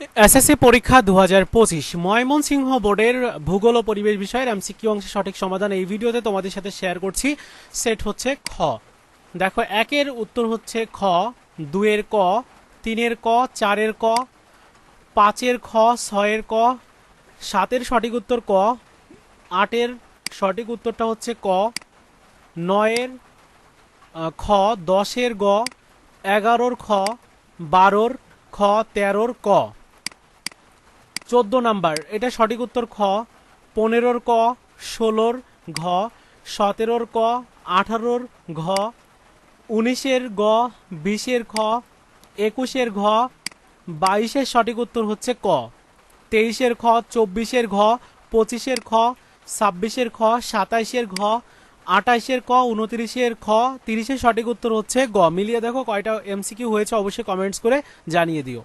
SSC পরীক্ষা দু হাজার পঁচিশ। ময়মনসিংহ বোর্ডের ভূগোল ও পরিবেশ বিষয়ের এমসিকিউ অংশের সঠিক সমাধান এই ভিডিওতে তোমাদের সাথে শেয়ার করছি। সেট হচ্ছে খ। দেখো, একের উত্তর হচ্ছে খ দুয়ের ক, তিনের ক, চারের ক, পাঁচের খ, ছয়ের ক, সাতের সঠিক উত্তর ক, আটের সঠিক উত্তরটা হচ্ছে ক, নয়ের খ, দশের গ, এগারোর খ, বারোর খ, তেরোর ক। চোদ্দ নাম্বার। এটা সঠিক উত্তর খ। পনেরোর ক, ষোলোর ঘ, সতেরোর ক, আঠারোর ঘ, উনিশের গ, বিশের খ, একুশের ঘ, বাইশের সঠিক উত্তর হচ্ছে ক। তেইশের খ, চব্বিশের ঘ, পঁচিশের খ, ছাব্বিশের খ, সাতাইশের ঘ আটাইশের ক, উনত্রিশের খ, তিরিশের সঠিক উত্তর হচ্ছে গ। মিলিয়ে দেখো কয়টা এমসিকিউ হয়েছে, অবশ্যই কমেন্টস করে জানিয়ে দিও।